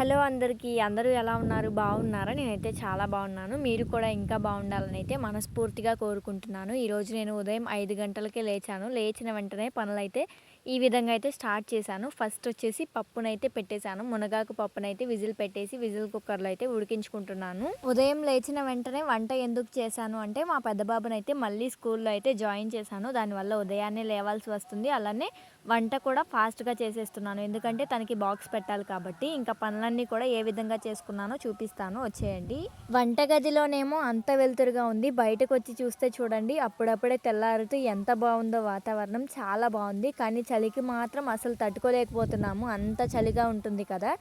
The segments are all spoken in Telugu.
హలో అందరికీ. అందరూ ఎలా ఉన్నారు? బాగున్నారా? నేనైతే చాలా బాగున్నాను. మీరు కూడా ఇంకా బాగుండాలని అయితే మనస్ఫూర్తిగా కోరుకుంటున్నాను. ఈరోజు నేను ఉదయం ఐదు గంటలకే లేచాను. లేచిన వెంటనే పనులైతే ఈ విధంగా అయితే స్టార్ట్ చేశాను. ఫస్ట్ వచ్చేసి పప్పునైతే పెట్టేశాను. మునగాకు పప్పునైతే విజిల్ పెట్టేసి విజిల్ కుక్కర్లో అయితే ఉడికించుకుంటున్నాను. ఉదయం లేచిన వెంటనే వంట ఎందుకు చేశాను అంటే మా పెద్ద బాబునైతే మళ్ళీ స్కూల్లో అయితే జాయిన్ చేశాను. దానివల్ల ఉదయాన్నే లేవాల్సి వస్తుంది. అలానే వంట కూడా ఫాస్ట్గా చేసేస్తున్నాను. ఎందుకంటే తనకి బాక్స్ పెట్టాలి కాబట్టి ఇంకా పనులన్నీ కూడా ఏ విధంగా చేసుకున్నానో చూపిస్తాను. వచ్చేయండి. వంటగదిలోనేమో అంత వెలుతురుగా ఉంది. బయటకు వచ్చి చూస్తే చూడండి అప్పుడప్పుడే తెల్లారుతూ ఎంత బాగుందో వాతావరణం. చాలా బాగుంది. కానీ చలికి మాత్రం అసలు తట్టుకోలేకపోతున్నాము. అంత చలిగా ఉంటుంది కదా.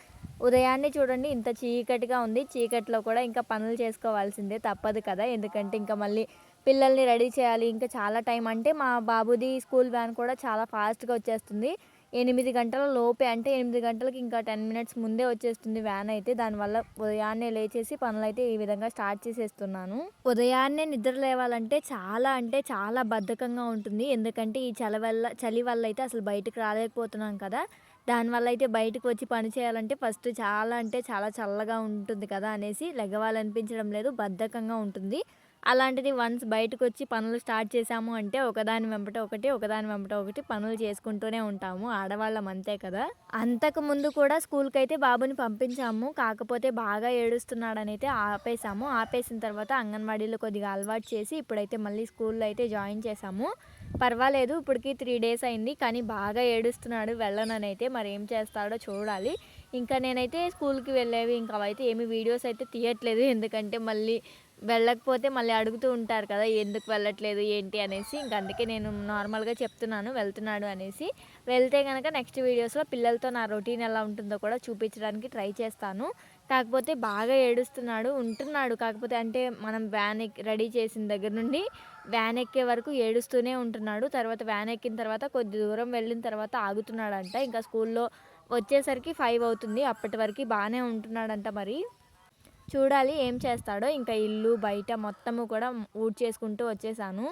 ఉదయాన్నే చూడండి ఇంత చీకటిగా ఉంది. చీకటిలో కూడా ఇంకా పనులు చేసుకోవాల్సిందే తప్పదు కదా. ఎందుకంటే ఇంకా మళ్ళీ పిల్లల్ని రెడీ చేయాలి. ఇంకా చాలా టైం అంటే మా బాబుది స్కూల్ వ్యాన్ కూడా చాలా ఫాస్ట్గా వచ్చేస్తుంది. ఎనిమిది గంటల లోపే అంటే ఎనిమిది గంటలకి ఇంకా టెన్ మినిట్స్ ముందే వచ్చేస్తుంది వ్యాన్ అయితే. దానివల్ల ఉదయాన్నే లేచేసి పనులు అయితే ఈ విధంగా స్టార్ట్ చేసేస్తున్నాను. ఉదయాన్నే నిద్ర లేవాలంటే చాలా అంటే చాలా బద్ధకంగా ఉంటుంది. ఎందుకంటే ఈ చలి వల్ల చలి వల్ల అయితే అసలు బయటకు రాలేకపోతున్నాం కదా. దానివల్ల అయితే బయటకు వచ్చి పని చేయాలంటే ఫస్ట్ చాలా అంటే చాలా చల్లగా ఉంటుంది కదా అనేసి లెగవాలనిపించడం లేదు బద్ధకంగా ఉంటుంది. అలాంటిది వన్స్ బయటకు వచ్చి పనులు స్టార్ట్ చేసాము అంటే ఒకదాని వెంబట ఒకటి ఒకదాని వెంబట ఒకటి పనులు చేసుకుంటూనే ఉంటాము. ఆడవాళ్ళం అంతే కదా. అంతకు ముందు కూడా స్కూల్కి అయితే బాబుని పంపించాము. కాకపోతే బాగా ఏడుస్తున్నాడని అయితే ఆపేసాము ఆపేసిన తర్వాత అంగన్వాడీలో కొద్దిగా అలవాటు చేసి ఇప్పుడైతే మళ్ళీ స్కూల్లో అయితే జాయిన్ చేసాము పర్వాలేదు ఇప్పటికి త్రీ డేస్ అయింది. కానీ బాగా ఏడుస్తున్నాడు. వెళ్ళననైతే మరి ఏం చేస్తాడో చూడాలి. ఇంకా నేనైతే స్కూల్కి వెళ్ళేవి. ఇంకా అవైతే ఏమి వీడియోస్ అయితే తీయట్లేదు. ఎందుకంటే మళ్ళీ వెళ్ళకపోతే మళ్ళీ అడుగుతూ ఉంటారు కదా ఎందుకు వెళ్ళట్లేదు ఏంటి? అనేసి. ఇంక అందుకే నేను నార్మల్గా చెప్తున్నాను వెళ్తున్నాడు అనేసి. వెళ్తే కనుక నెక్స్ట్ వీడియోస్లో పిల్లలతో నా రొటీన్ ఎలా ఉంటుందో కూడా చూపించడానికి ట్రై చేస్తాను. కాకపోతే బాగా ఏడుస్తున్నాడు ఉంటున్నాడు. కాకపోతే అంటే మనం వ్యాన్ రెడీ చేసిన దగ్గర నుండి వ్యాన్ ఎక్కే వరకు ఏడుస్తూనే ఉంటున్నాడు. తర్వాత వ్యాన్ ఎక్కిన తర్వాత కొద్ది దూరం వెళ్ళిన తర్వాత ఆగుతున్నాడంట. ఇంకా స్కూల్లో వచ్చేసరికి ఫైవ్ అవుతుంది. అప్పటి వరకు బాగానే ఉంటున్నాడంట మరి. చూడాలి ఏం చేస్తాడో. ఇంకా ఇల్లు బయట మొత్తము కూడా ఊడ్చేసుకుంటూ వచ్చేసాను.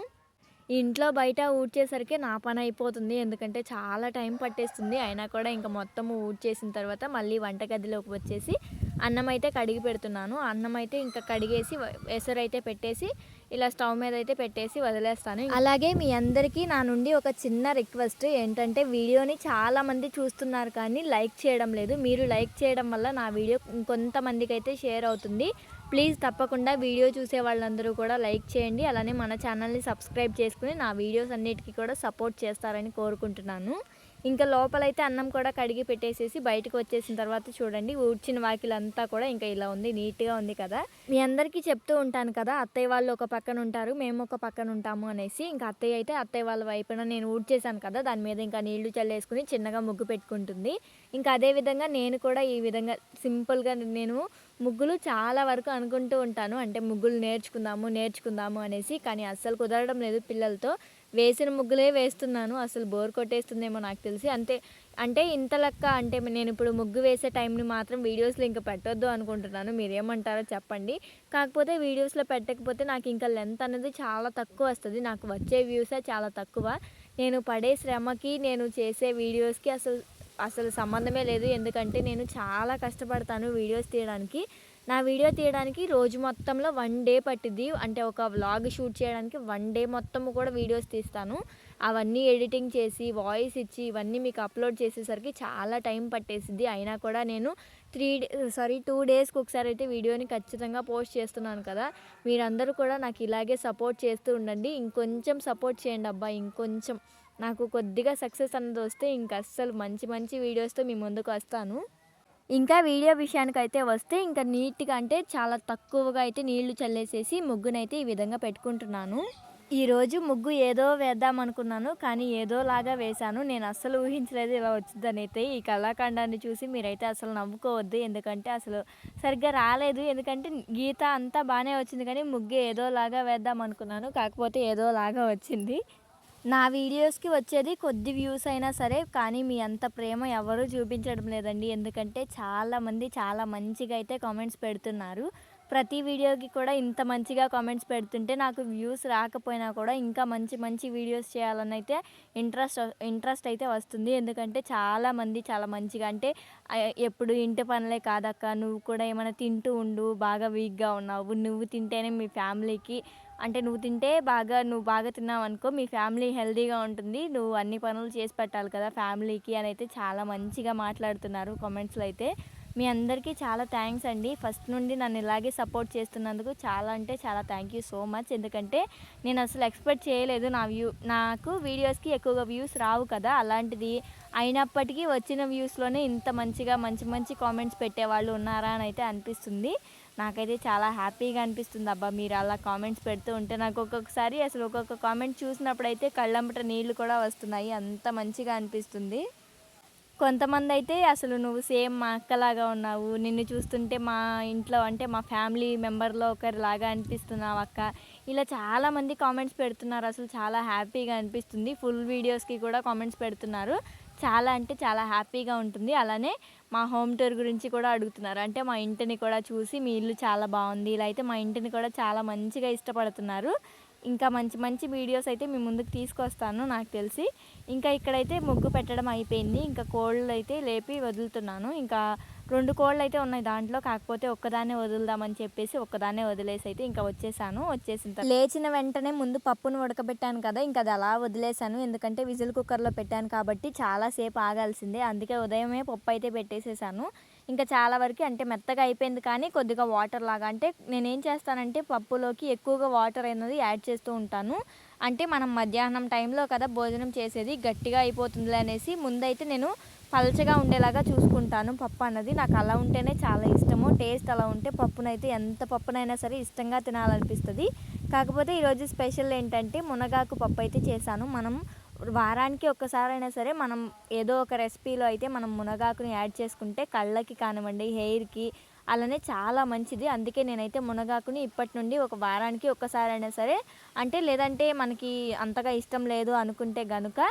ఇంట్లో బయట ఊడ్చేసరికి నా పని అయిపోతుంది. ఎందుకంటే చాలా టైం పట్టేస్తుంది. అయినా కూడా ఇంకా మొత్తము ఊడ్చేసిన తర్వాత మళ్ళీ వంటగదిలోకి వచ్చేసి అన్నం అయితే కడిగి పెడుతున్నాను. అన్నం అయితే ఇంకా కడిగేసి ఎసరైతే పెట్టేసి ఇలా స్టవ్ మీద అయితే పెట్టేసి వదిలేస్తాను. అలాగే మీ అందరికీ నా నుండి ఒక చిన్న రిక్వెస్ట్ ఏంటంటే వీడియోని చాలామంది చూస్తున్నారు కానీ లైక్ చేయడం లేదు. మీరు లైక్ చేయడం వల్ల నా వీడియో కొంతమందికి అయితే షేర్ అవుతుంది. ప్లీజ్ తప్పకుండా వీడియో చూసే వాళ్ళందరూ కూడా లైక్ చేయండి. అలానే మన ఛానల్ని సబ్స్క్రైబ్ చేసుకుని నా వీడియోస్ అన్నిటికీ కూడా సపోర్ట్ చేస్తారని కోరుకుంటున్నాను. ఇంకా లోపలైతే అన్నం కూడా కడిగి పెట్టేసేసి బయటకు వచ్చేసిన తర్వాత చూడండి ఊడ్చిన వాకిలంతా కూడా ఇంకా ఇలా ఉంది నీట్గా ఉంది కదా. మీ అందరికీ చెప్తూ ఉంటాను కదా అత్తయ్య వాళ్ళు ఒక పక్కన ఉంటారు మేము ఒక పక్కన ఉంటాము అనేసి. ఇంకా అత్తయ్య అయితే అత్తయ్య వాళ్ళ వైపున నేను ఊడ్చేసాను కదా దాని మీద ఇంకా నీళ్ళు చల్లేసుకుని చిన్నగా ముగ్గు పెట్టుకుంటుంది. ఇంకా అదే విధంగా నేను కూడా ఈ విధంగా సింపుల్గా నేను ముగ్గులు చాలా వరకు అనుకుంటూ ఉంటాను. అంటే ముగ్గులు నేర్చుకుందాము నేర్చుకుందాము అనేసి. కానీ అస్సలు కుదరడం లేదు పిల్లలతో. వేసిన ముగ్గులే వేస్తున్నాను. అసలు బోర్ కొట్టేస్తుందేమో నాకు తెలిసి. అంతే అంటే ఇంత లెక్క అంటే నేను ఇప్పుడు ముగ్గు వేసే టైంని మాత్రం వీడియోస్లో ఇంకా పెట్టొద్దు అనుకుంటున్నాను. మీరేమంటారో చెప్పండి. కాకపోతే వీడియోస్లో పెట్టకపోతే నాకు ఇంకా లెంత్ అనేది చాలా తక్కువ వస్తుంది. నాకు వచ్చే వ్యూసే చాలా తక్కువ. నేను పడే శ్రమకి నేను చేసే వీడియోస్కి అసలు అసలు సంబంధమే లేదు. ఎందుకంటే నేను చాలా కష్టపడతాను వీడియోస్ తీయడానికి. నా వీడియో తీయడానికి రోజు మొత్తంలో వన్ డే పట్టింది అంటే ఒక వ్లాగ్ షూట్ చేయడానికి వన్ డే మొత్తం కూడా వీడియోస్ తీస్తాను. అవన్నీ ఎడిటింగ్ చేసి వాయిస్ ఇచ్చి ఇవన్నీ మీకు అప్లోడ్ చేసేసరికి చాలా టైం పట్టేసింది అయినా కూడా నేను త్రీ డే సారీ టూ డేస్కి ఒకసారి అయితే వీడియోని ఖచ్చితంగా పోస్ట్ చేస్తున్నాను కదా. మీరందరూ కూడా నాకు ఇలాగే సపోర్ట్ చేస్తూ ఉండండి. ఇంకొంచెం సపోర్ట్ చేయండి అబ్బా ఇంకొంచెం. నాకు కొద్దిగా సక్సెస్ అన్నది వస్తే ఇంక అస్సలు మంచి మంచి వీడియోస్తో మీ ముందుకు వస్తాను. ఇంకా వీడియో విషయానికి అయితే వస్తే ఇంకా నీట్గా అంటే చాలా తక్కువగా అయితే నీళ్ళు చల్లేసేసి ముగ్గునైతే ఈ విధంగా పెట్టుకుంటున్నాను. ఈరోజు ముగ్గు ఏదో వేద్దాం అనుకున్నాను కానీ ఏదోలాగా వేశాను. నేను అస్సలు ఊహించలేదు ఇలా వచ్చిందని అయితే ఈ కళాఖండాన్ని చూసి మీరైతే అసలు నవ్వుకోవద్దు. ఎందుకంటే అసలు సరిగ్గా రాలేదు. ఎందుకంటే గీత అంతా బాగానే వచ్చింది కానీ ముగ్గు ఏదోలాగా వేద్దాం అనుకున్నాను. కాకపోతే ఏదోలాగా వచ్చింది. నా వీడియోస్కి వచ్చేది కొద్ది వ్యూస్ అయినా సరే కానీ మీ అంత ప్రేమ ఎవరూ చూపించడం లేదండి. ఎందుకంటే చాలామంది చాలా మంచిగా అయితే కామెంట్స్ పెడుతున్నారు. ప్రతి వీడియోకి కూడా ఇంత మంచిగా కామెంట్స్ పెడుతుంటే నాకు వ్యూస్ రాకపోయినా కూడా ఇంకా మంచి మంచి వీడియోస్ చేయాలని అయితే ఇంట్రెస్ట్ ఇంట్రెస్ట్ అయితే వస్తుంది. ఎందుకంటే చాలామంది చాలా మంచిగా అంటే ఎప్పుడు ఇంటి పనులే కాదక్క నువ్వు కూడా ఏమైనా తింటూ ఉండు బాగా వీక్గా ఉన్నావు. నువ్వు తింటేనే మీ ఫ్యామిలీకి అంటే నువ్వు తింటే బాగా నువ్వు బాగా తిన్నావు అనుకో మీ ఫ్యామిలీ హెల్తీగా ఉంటుంది. నువ్వు అన్ని పనులు చేసి పెట్టాలి కదా ఫ్యామిలీకి అని అయితే చాలా మంచిగా మాట్లాడుతున్నారు కామెంట్స్లో అయితే. మీ అందరికీ చాలా థ్యాంక్స్ అండి. ఫస్ట్ నుండి నన్ను ఇలాగే సపోర్ట్ చేస్తున్నందుకు చాలా అంటే చాలా థ్యాంక్ యూ సో మచ్. ఎందుకంటే నేను అసలు ఎక్స్పెక్ట్ చేయలేదు నా వ్యూ నాకు వీడియోస్కి ఎక్కువగా వ్యూస్ రావు కదా అలాంటిది. అయినప్పటికీ వచ్చిన వ్యూస్లోనే ఇంత మంచిగా మంచి మంచి కామెంట్స్ పెట్టేవాళ్ళు ఉన్నారా అని అయితే అనిపిస్తుంది. నాకైతే చాలా హ్యాపీగా అనిపిస్తుంది. అబ్బా మీరు అలా కామెంట్స్ పెడుతూ ఉంటే నాకు ఒక్కొక్కసారి అసలు ఒక్కొక్క కామెంట్ చూసినప్పుడు అయితే కళ్ళంబట నీళ్ళు కూడా వస్తున్నాయి. అంత మంచిగా అనిపిస్తుంది. కొంతమంది అయితే అసలు నువ్వు సేమ్ మా అక్కలాగా ఉన్నావు. నిన్ను చూస్తుంటే మా ఇంట్లో అంటే మా ఫ్యామిలీ మెంబర్లో ఒకరిలాగా అనిపిస్తున్నావు అక్క. ఇలా చాలామంది కామెంట్స్ పెడుతున్నారు. అసలు చాలా హ్యాపీగా అనిపిస్తుంది. ఫుల్ వీడియోస్కి కూడా కామెంట్స్ పెడుతున్నారు. చాలా అంటే చాలా హ్యాపీగా ఉంటుంది. అలానే మా హోమ్ టూర్ గురించి కూడా అడుగుతున్నారు. అంటే మా ఇంటిని కూడా చూసి మీ ఇల్లు చాలా బాగుంది. ఇలా అయితే మా ఇంటిని కూడా చాలా మంచిగా ఇష్టపడుతున్నారు. ఇంకా మంచి మంచి వీడియోస్ అయితే మీ ముందుకు తీసుకొస్తాను నాకు తెలిసి. ఇంకా ఇక్కడైతే ముగ్గు పెట్టడం అయిపోయింది. ఇంకా కోళ్ళు అయితే లేపి వదులుతున్నాను. ఇంకా రెండు కోళ్ళు అయితే ఉన్నాయి దాంట్లో. కాకపోతే ఒక్కదాన్నే వదులుదామని చెప్పేసి ఒక్కదాన్నే వదిలేసి అయితే ఇంకా వచ్చేసాను. వచ్చేసిన లేచిన వెంటనే ముందు పప్పును ఉడకబెట్టాను కదా ఇంకా అది అలా వదిలేసాను. ఎందుకంటే విజిల్ కుక్కర్లో పెట్టాను కాబట్టి చాలాసేపు ఆగాల్సిందే. అందుకే ఉదయమే పప్పు అయితే పెట్టేసేసాను. ఇంకా చాలా వరకు అంటే మెత్తగా అయిపోయింది కానీ కొద్దిగా వాటర్ లాగా. అంటే నేనేం చేస్తానంటే పప్పులోకి ఎక్కువగా వాటర్ అనేది యాడ్ చేస్తూ ఉంటాను. అంటే మనం మధ్యాహ్నం టైంలో కదా భోజనం చేసేది గట్టిగా అయిపోతుందిలే అనేసి ముందైతే నేను పలచగా ఉండేలాగా చూసుకుంటాను పప్పు అన్నది. నాకు అలా ఉంటేనే చాలా ఇష్టము. టేస్ట్ అలా ఉంటే పప్పునైతే ఎంత పప్పునైనా సరే ఇష్టంగా తినాలనిపిస్తుంది. కాకపోతే ఈరోజు స్పెషల్ ఏంటంటే మునగాకు పప్పు అయితే చేశాను. మనం వారానికి ఒక్కసారైనా సరే మనం ఏదో ఒక రెసిపీలో అయితే మనం మునగాకుని యాడ్ చేసుకుంటే కళ్ళకి కానివ్వండి హెయిర్కి అలానే చాలా మంచిది. అందుకే నేనైతే మునగాకుని ఇప్పటి నుండి ఒక వారానికి ఒక్కసారైనా సరే అంటే లేదంటే మనకి అంతగా ఇష్టం లేదు అనుకుంటే గనుక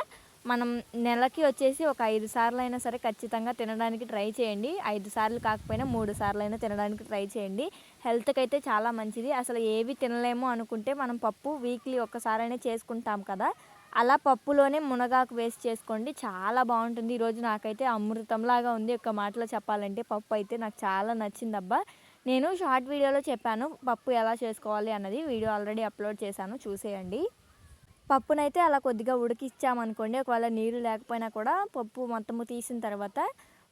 మనం నెలకి వచ్చేసి ఒక ఐదు సార్లు అయినా సరే ఖచ్చితంగా తినడానికి ట్రై చేయండి. ఐదు సార్లు కాకపోయినా మూడు సార్లు అయినా తినడానికి ట్రై చేయండి. హెల్త్కి అయితే చాలా మంచిది. అసలు ఏవి తినలేము అనుకుంటే మనం పప్పు వీక్లీ ఒక్కసారైనా చేసుకుంటాం కదా అలా పప్పులోనే మునగాకు వేసి చేసుకోండి. చాలా బాగుంటుంది. ఈరోజు నాకైతే అమృతంలాగా ఉంది. ఒక మాటలో చెప్పాలంటే పప్పు అయితే నాకు చాలా నచ్చింది అబ్బా నేను షార్ట్ వీడియోలో చెప్పాను పప్పు ఎలా చేసుకోవాలి అన్నది. వీడియో ఆల్రెడీ అప్లోడ్ చేశాను. చూసేయండి. పప్పునైతే అలా కొద్దిగా ఉడికిచ్చామనుకోండి. ఒకవేళ నీరు లేకపోయినా కూడా పప్పు మొత్తము తీసిన తర్వాత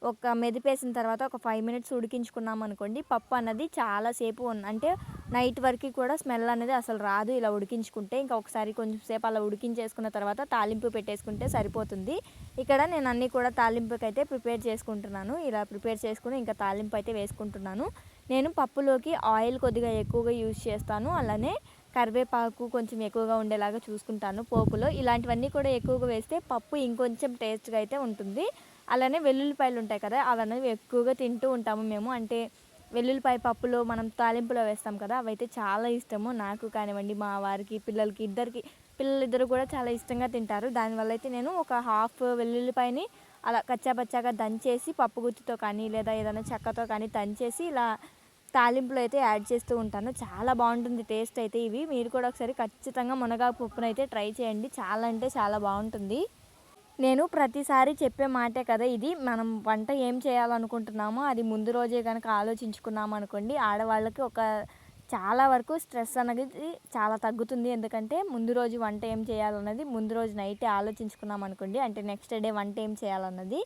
ఒక మెదిపేసిన తర్వాత ఒక ఫైవ్ మినిట్స్ ఉడికించుకున్నాం అనుకోండి పప్పు అన్నది చాలాసేపు అంటే నైట్ వరకు కూడా స్మెల్ అనేది అసలు రాదు. ఇలా ఉడికించుకుంటే ఇంకా ఒకసారి కొంచెం సేపు అలా ఉడికించేసుకున్న తర్వాత తాలింపు పెట్టేసుకుంటే సరిపోతుంది. ఇక్కడ నేను అన్నీ కూడా తాలింపుకి అయితే ప్రిపేర్ చేసుకుంటున్నాను. ఇలా ప్రిపేర్ చేసుకుని ఇంకా తాలింపు అయితే వేసుకుంటున్నాను. నేను పప్పులోకి ఆయిల్ కొద్దిగా ఎక్కువగా యూజ్ చేస్తాను. అలానే కరివేపాకు కొంచెం ఎక్కువగా ఉండేలాగా చూసుకుంటాను పోపులో. ఇలాంటివన్నీ కూడా ఎక్కువగా వేస్తే పప్పు ఇంకొంచెం టేస్ట్గా అయితే ఉంటుంది. అలానే వెల్లుల్లిపాయలు ఉంటాయి కదా అవన్నీ ఎక్కువగా తింటూ ఉంటాము మేము. అంటే వెల్లుల్లిపాయ పప్పులో మనం తాలింపులో వేస్తాం కదా అవైతే చాలా ఇష్టము. నాకు కానివ్వండి మా వారికి పిల్లలకి ఇద్దరికి పిల్లలిద్దరు కూడా చాలా ఇష్టంగా తింటారు. దానివల్ల అయితే నేను ఒక హాఫ్ వెల్లుల్లిపాయని అలా కచ్చాపచ్చాగా దంచేసి పప్పు గుత్తితో కానీ లేదా ఏదైనా చెక్కతో కానీ దంచేసి ఇలా తాలింపులో అయితే యాడ్ చేస్తూ ఉంటాను. చాలా బాగుంటుంది టేస్ట్ అయితే ఇవి. మీరు కూడా ఒకసారి ఖచ్చితంగా మునగాకు పప్పునైతే ట్రై చేయండి. చాలా అంటే చాలా బాగుంటుంది. నేను ప్రతిసారి చెప్పే మాటే కదా ఇది. మనం వంట ఏం చేయాలనుకుంటున్నామో అది ముందు రోజే కనుక ఆలోచించుకున్నాం అనుకోండి ఆడవాళ్ళకి ఒక చాలా వరకు స్ట్రెస్ అనేది చాలా తగ్గుతుంది. ఎందుకంటే ముందు రోజు వంట ఏం చేయాలన్నది ముందు రోజు నైటే ఆలోచించుకున్నాం అనుకోండి అంటే నెక్స్ట్ డే వంట ఏం చేయాలన్నది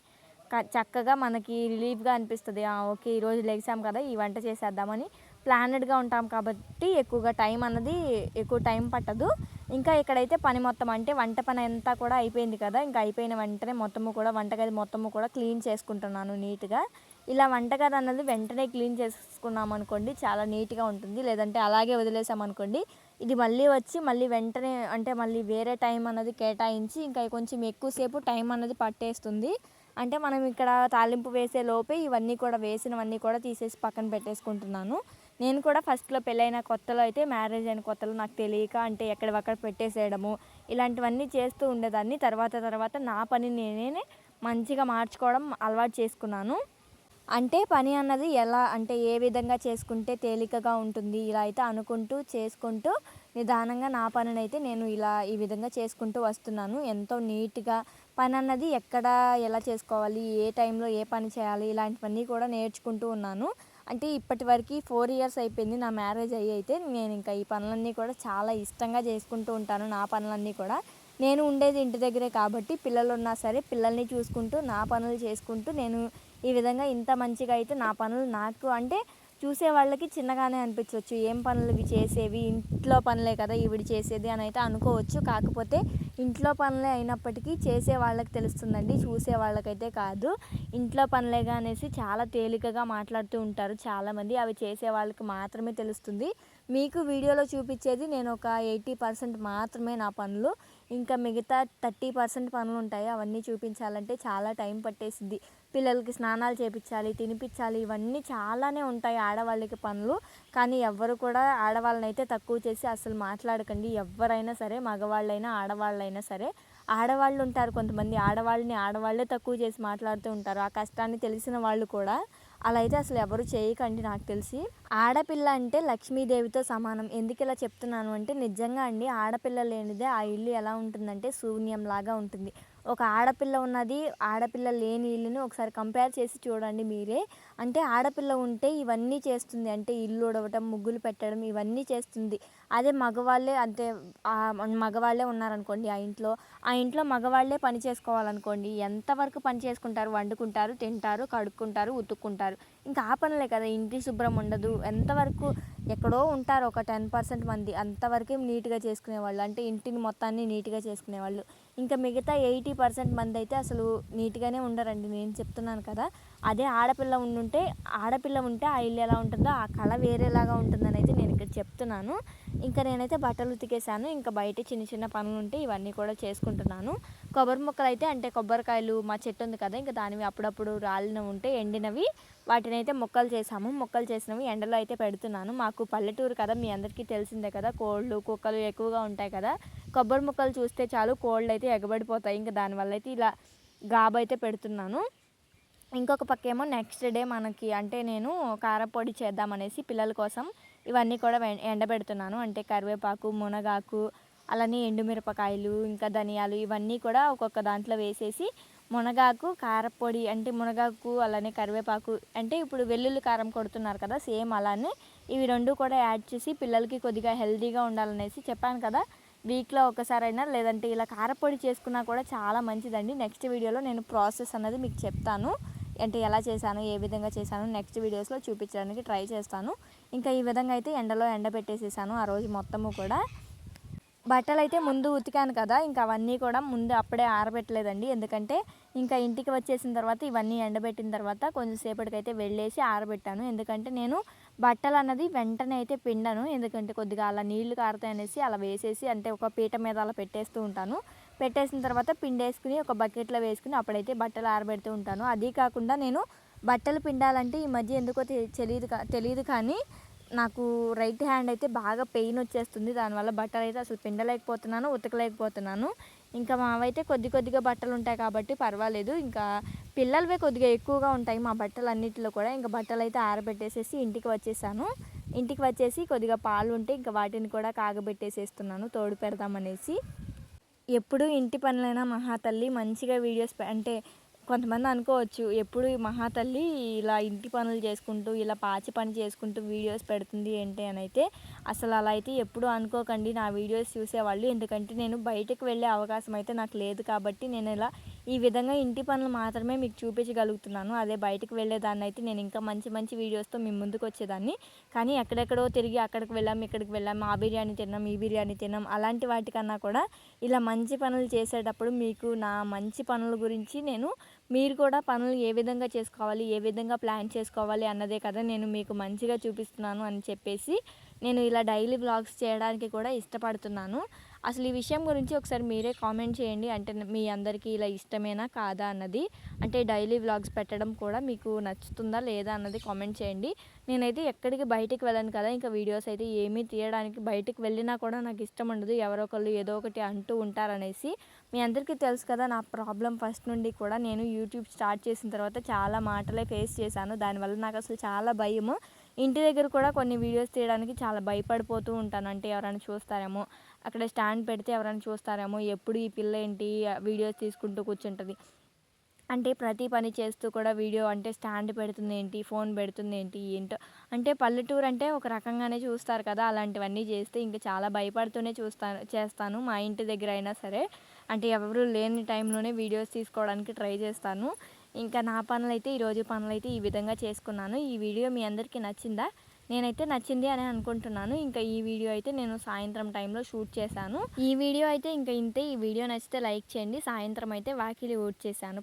చక్కగా మనకి రిలీఫ్గా అనిపిస్తుంది. ఓకే ఈరోజు లెగిసాం కదా ఈ వంట చేసేద్దామని ప్లానెడ్గా ఉంటాం కాబట్టి ఎక్కువగా టైం అన్నది ఎక్కువ టైం పట్టదు. ఇంకా ఇక్కడైతే పని మొత్తం అంటే వంట పని అంతా కూడా అయిపోయింది కదా ఇంకా అయిపోయిన వెంటనే మొత్తము కూడా వంటగది మొత్తము కూడా క్లీన్ చేసుకుంటున్నాను నీట్గా. ఇలా వంటగది అన్నది వెంటనే క్లీన్ చేసుకున్నాం అనుకోండి చాలా నీట్గా ఉంటుంది. లేదంటే అలాగే వదిలేసాం అనుకోండి ఇది మళ్ళీ వచ్చి మళ్ళీ వెంటనే అంటే మళ్ళీ వేరే టైం అన్నది కేటాయించి ఇంకా కొంచెం ఎక్కువసేపు టైం అన్నది పట్టేస్తుంది. అంటే మనం ఇక్కడ తాలింపు వేసే లోపే ఇవన్నీ కూడా వేసినవన్నీ కూడా తీసేసి పక్కన పెట్టేసుకుంటున్నాను. నేను కూడా ఫస్ట్లో పెళ్ళైన కొత్తలో అయితే మ్యారేజ్ అయిన కొత్తలో నాకు తెలియక అంటే ఎక్కడవక్కడ పెట్టేసేయడము ఇలాంటివన్నీ చేస్తూ ఉండేదాన్ని. తర్వాత తర్వాత నా పని నేనే మంచిగా మార్చుకోవడం అలవాటు చేసుకున్నాను. అంటే పని అన్నది ఎలా అంటే ఏ విధంగా చేసుకుంటే తేలికగా ఉంటుంది ఇలా అయితే అనుకుంటూ చేసుకుంటూ నిదానంగా నా పనిని అయితే నేను ఇలా ఈ విధంగా చేసుకుంటూ వస్తున్నాను. ఎంతో నీట్గా పని అన్నది ఎక్కడ ఎలా చేసుకోవాలి ఏ టైంలో ఏ పని చేయాలి ఇలాంటివన్నీ కూడా నేర్చుకుంటూ ఉన్నాను. అంటే ఇప్పటి వరకు ఫోర్ ఇయర్స్ అయిపోయింది నా మ్యారేజ్ అయ్యి అయితే నేను ఇంకా ఈ పనులన్నీ కూడా చాలా ఇష్టంగా చేసుకుంటూ ఉంటాను నా పనులన్నీ కూడా. నేను ఉండేది ఇంటి దగ్గరే కాబట్టి పిల్లలు ఉన్నా సరే పిల్లల్ని చూసుకుంటూ నా పనులు చేసుకుంటూ నేను ఈ విధంగా ఇంత మంచిగా అయితే నా పనులు నాకు అంటే చూసే వాళ్ళకి చిన్నగానే అనిపించవచ్చు. ఏం పనులు ఇవి చేసేవి? ఇంట్లో పనులే కదా ఈవిడ చేసేది అని అయితే అనుకోవచ్చు. కాకపోతే ఇంట్లో పనులే అయినప్పటికీ చేసే వాళ్ళకి తెలుస్తుందండి. చూసే వాళ్ళకైతే కాదు. ఇంట్లో పనులేగా అనేసి చాలా తేలికగా మాట్లాడుతూ ఉంటారు చాలామంది. అవి చేసే వాళ్ళకి మాత్రమే తెలుస్తుంది. మీకు వీడియోలో చూపించేది నేను ఒక ఎయిటీ పర్సెంట్ మాత్రమే నా పనులు. ఇంకా మిగతా థర్టీ పర్సెంట్ పనులు ఉంటాయి. అవన్నీ చూపించాలంటే చాలా టైం పట్టేసింది పిల్లలకి స్నానాలు చేపించాలి తినిపించాలి ఇవన్నీ చాలానే ఉంటాయి ఆడవాళ్ళకి పనులు. కానీ ఎవ్వరు కూడా ఆడవాళ్ళని అయితే తక్కువ చేసి అసలు మాట్లాడకండి. ఎవరైనా సరే మగవాళ్ళైనా ఆడవాళ్ళైనా సరే ఆడవాళ్ళు ఉంటారు కొంతమంది. ఆడవాళ్ళని ఆడవాళ్ళే తక్కువ చేసి మాట్లాడుతూ ఉంటారు. ఆ కష్టాన్ని తెలిసిన వాళ్ళు కూడా అలా అయితే అసలు ఎవరు చేయకండి నాకు తెలిసి. ఆడపిల్ల అంటే లక్ష్మీదేవితో సమానం. ఎందుకు ఇలా చెప్తున్నాను అంటే నిజంగా అండి ఆడపిల్ల లేనిదే ఆ ఇల్లు ఎలా ఉంటుందంటే శూన్యంలాగా ఉంటుంది. ఒక ఆడపిల్ల ఉన్నది ఆడపిల్ల లేని ఇల్లుని ఒకసారి కంపేర్ చేసి చూడండి మీరే. అంటే ఆడపిల్ల ఉంటే ఇవన్నీ చేస్తుంది. అంటే ఇల్లు ఉడవటం ముగ్గులు పెట్టడం ఇవన్నీ చేస్తుంది. అదే మగవాళ్ళే అంతే మగవాళ్ళే ఉన్నారనుకోండి ఆ ఇంట్లో. ఆ ఇంట్లో మగవాళ్ళే పని చేసుకోవాలనుకోండి ఎంతవరకు పని చేసుకుంటారు? వండుకుంటారు తింటారు కడుక్కుంటారు ఉతుక్కుంటారు. ఇంకా ఆ పనులే కదా ఇంటి శుభ్రం ఉండదు. ఎంతవరకు ఎక్కడో ఉంటారు ఒక టెన్ పర్సెంట్ మంది అంతవరకే నీట్గా చేసుకునేవాళ్ళు. అంటే ఇంటిని మొత్తాన్ని నీట్గా చేసుకునేవాళ్ళు. ఇంకా మిగతా ఎయిటీ పర్సెంట్ మంది అయితే అసలు నీట్గానే ఉండరండి. నేను చెప్తున్నాను కదా అదే ఆడపిల్ల ఉండుంటే ఆడపిల్ల ఉంటే ఆ ఇల్లు ఎలా ఉంటుందో ఆ కళ వేరేలాగా ఉంటుందని అయితే నేను ఇక్కడ చెప్తున్నాను. ఇంకా నేనైతే బట్టలు ఉతికేసాను ఇంకా బయట చిన్న చిన్న పనులు ఉంటే ఇవన్నీ కూడా చేసుకుంటున్నాను. కొబ్బరి మొక్కలు అయితే అంటే కొబ్బరికాయలు మా చెట్టు ఉంది కదా ఇంకా దానివి అప్పుడప్పుడు రాలిన ఉంటే ఎండినవి. వాటిని అయితే మొక్కలు చేసాము మొక్కలు చేసినవి ఎండలో అయితే పెడుతున్నాను. మాకు పల్లెటూరు కదా మీ అందరికీ తెలిసిందే కదా కోళ్ళు కుక్కలు ఎక్కువగా ఉంటాయి కదా. కొబ్బరి మొక్కలు చూస్తే చాలు కోళ్ళు అయితే ఎగబడిపోతాయి. ఇంకా దానివల్ల అయితే ఇలా గాబైతే అయితే పెడుతున్నాను. ఇంకొక పక్క ఏమో నెక్స్ట్ డే మనకి అంటే నేను కారపొడి చేద్దామనేసి పిల్లల కోసం ఇవన్నీ కూడా ఎండబెడుతున్నాను. అంటే కరివేపాకు మునగాకు అలానే ఎండుమిరపకాయలు ఇంకా ధనియాలు ఇవన్నీ కూడా ఒక్కొక్క దాంట్లో వేసేసి మునగాకు కారపొడి అంటే మునగాకు అలానే కరివేపాకు అంటే ఇప్పుడు వెల్లుల్లి కారం కొడుతున్నారు కదా సేమ్ అలానే ఇవి రెండు కూడా యాడ్ చేసి పిల్లలకి కొద్దిగా హెల్తీగా ఉండాలనేసి చెప్పాను కదా. వీక్లో ఒకసారైనా లేదంటే ఇలా కారపొడి చేసుకున్నా కూడా చాలా మంచిదండి. నెక్స్ట్ వీడియోలో నేను ప్రాసెస్ అన్నది మీకు చెప్తాను. అంటే ఎలా చేశాను ఏ విధంగా చేశాను నెక్స్ట్ వీడియోస్లో చూపించడానికి ట్రై చేస్తాను. ఇంకా ఈ విధంగా అయితే ఎండలో ఎండ పెట్టేసేసాను ఆ రోజు మొత్తము కూడా. బట్టలు అయితే ముందు ఉతికాను కదా ఇంకా అవన్నీ కూడా ముందు అప్పుడే ఆరబెట్టలేదండి. ఎందుకంటే ఇంకా ఇంటికి వచ్చేసిన తర్వాత ఇవన్నీ ఎండబెట్టిన తర్వాత కొంచెంసేపటికైతే వెళ్ళేసి ఆరబెట్టాను. ఎందుకంటే నేను బట్టలు అన్నది వెంటనే అయితే పిండను. ఎందుకంటే కొద్దిగా అలా నీళ్ళు కారుతాయి అనేసి అలా వేసేసి అంటే ఒక పీట మీద అలా పెట్టేస్తూ ఉంటాను. పెట్టేసిన తర్వాత పిండేసుకుని ఒక బకెట్లో వేసుకుని అప్పుడైతే బట్టలు ఆరబెడుతూ ఉంటాను. అది కాకుండా నేను బట్టలు పిండాలంటే ఈ మధ్య ఎందుకో తెలియదు తెలియదు కానీ నాకు రైట్ హ్యాండ్ అయితే బాగా పెయిన్ వచ్చేస్తుంది. దానివల్ల బట్టలు అయితే అసలు పిండలేకపోతున్నాను ఉతకలేకపోతున్నాను. ఇంకా మావైతే కొద్ది కొద్దిగా బట్టలు ఉంటాయి కాబట్టి పర్వాలేదు. ఇంకా పిల్లలవే కొద్దిగా ఎక్కువగా ఉంటాయి మా బట్టలు అన్నింటిలో కూడా. ఇంకా బట్టలు అయితే ఆరబెట్టేసేసి ఇంటికి వచ్చేసాను. ఇంటికి వచ్చేసి కొద్దిగా పాలు ఉంటే ఇంకా వాటిని కూడా కాగబెట్టేసేస్తున్నాను. తోడు పెడదామనేసి. ఎప్పుడు ఇంటి పనులైనా మహాతల్లి మంచిగా వీడియోస్ అంటే కొంతమంది అనుకోవచ్చు ఎప్పుడు మహాతల్లి ఇలా ఇంటి పనులు చేసుకుంటూ ఇలా పాచి పని చేసుకుంటూ వీడియోస్ పెడుతుంది ఏంటి అని అయితే అసలు అలా అయితే ఎప్పుడు అనుకోకండి. నా వీడియోస్ చూసేవాళ్ళు. ఎందుకంటే నేను బయటకు వెళ్ళే అవకాశం అయితే నాకు లేదు కాబట్టి నేను ఇలా ఈ విధంగా ఇంటి పనులు మాత్రమే మీకు చూపించగలుగుతున్నాను. అదే బయటకు వెళ్ళేదాన్ని అయితే నేను ఇంకా మంచి మంచి వీడియోస్తో మీ ముందుకు వచ్చేదాన్ని. కానీ ఎక్కడెక్కడో తిరిగి అక్కడికి వెళ్ళాం ఇక్కడికి వెళ్ళాం ఆ బిర్యానీ తిన్నాం ఈ బిర్యానీ తిన్నాం అలాంటి వాటికన్నా కూడా ఇలా మంచి పనులు చేసేటప్పుడు మీకు నా మంచి పనుల గురించి నేను మీరు కూడా పనులు ఏ విధంగా చేసుకోవాలి ఏ విధంగా ప్లాన్ చేసుకోవాలి అన్నదే కదా నేను మీకు మంచిగా చూపిస్తున్నాను అని చెప్పేసి నేను ఇలా డైలీ బ్లాగ్స్ చేయడానికి కూడా ఇష్టపడుతున్నాను. అసలు ఈ విషయం గురించి ఒకసారి మీరే కామెంట్ చేయండి. అంటే మీ అందరికీ ఇలా ఇష్టమేనా కాదా అన్నది. అంటే డైలీ వ్లాగ్స్ పెట్టడం కూడా మీకు నచ్చుతుందా లేదా అన్నది కామెంట్ చేయండి. నేనైతే ఎక్కడికి బయటికి వెళ్ళను కదా. ఇంకా వీడియోస్ అయితే ఏమీ తీయడానికి బయటికి వెళ్ళినా కూడా నాకు ఇష్టం ఉండదు. ఎవరో ఒకళ్ళు ఏదో ఒకటి అంటూ ఉంటారనేసి. మీ అందరికీ తెలుసు కదా నా ప్రాబ్లం ఫస్ట్ నుండి కూడా నేను యూట్యూబ్ స్టార్ట్ చేసిన తర్వాత చాలా మాటలే ఫేస్ చేశాను. దానివల్ల నాకు అసలు చాలా భయము. ఇంటి దగ్గర కూడా కొన్ని వీడియోస్ తీయడానికి చాలా భయపడిపోతూ ఉంటాను. అంటే ఎవరైనా చూస్తారేమో అక్కడ స్టాండ్ పెడితే ఎవరైనా చూస్తారేమో ఎప్పుడు ఈ పిల్ల ఏంటి వీడియోస్ తీసుకుంటూ కూర్చుంటుంది. అంటే ప్రతి పని చేస్తూ కూడా వీడియో అంటే స్టాండ్ పెడుతుంది ఏంటి ఫోన్ పెడుతుంది ఏంటి ఏంటో. అంటే పల్లెటూరు అంటే ఒక రకంగానే చూస్తారు కదా అలాంటివన్నీ చేస్తే ఇంకా చాలా భయపడుతూనే చూస్తాను చేస్తాను. మా ఇంటి దగ్గర అయినా సరే అంటే ఎవరు లేని టైంలోనే వీడియోస్ తీసుకోవడానికి ట్రై చేస్తాను. ఇంకా నా పనులైతే ఈరోజు పనులైతే ఈ విధంగా చేసుకున్నాను. ఈ వీడియో మీ అందరికీ నచ్చిందా? నేనైతే నచ్చింది అని అనుకుంటున్నాను. ఇంకా ఈ వీడియో అయితే నేను సాయంత్రం టైంలో షూట్ చేశాను. ఈ వీడియో అయితే ఇంకా ఇంతే. ఈ వీడియో నచ్చితే లైక్ చేయండి. సాయంత్రం అయితే వాకిలి ఊడ్ చేశాను